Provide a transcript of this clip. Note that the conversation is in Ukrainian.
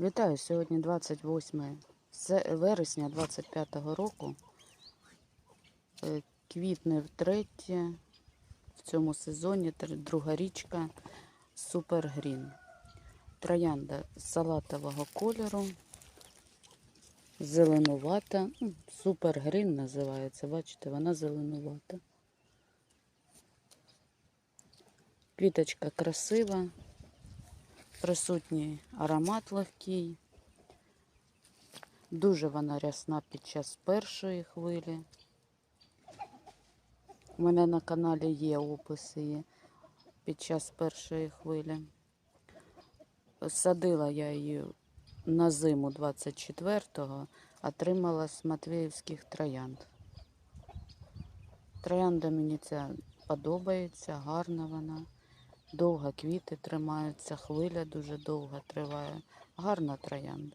Вітаю сьогодні 28 вересня 25-го року. Е, Квітне втретє в цьому сезоні друга річка Супер Грін. Троянда салатового кольору, зеленувата. ну, Супер Грін називається. Бачите, вона зеленувата. Квіточка красива, присутній аромат легкий. Дуже вона рясна під час першої хвилі. У мене на каналі є описи під час першої хвилі. Садила я її на зиму 24-го, отримала з Матвіївських троянд. Троянда мені ця подобається, гарна вона. Довго квіти тримаються, хвиля дуже довго триває. Гарна троянда.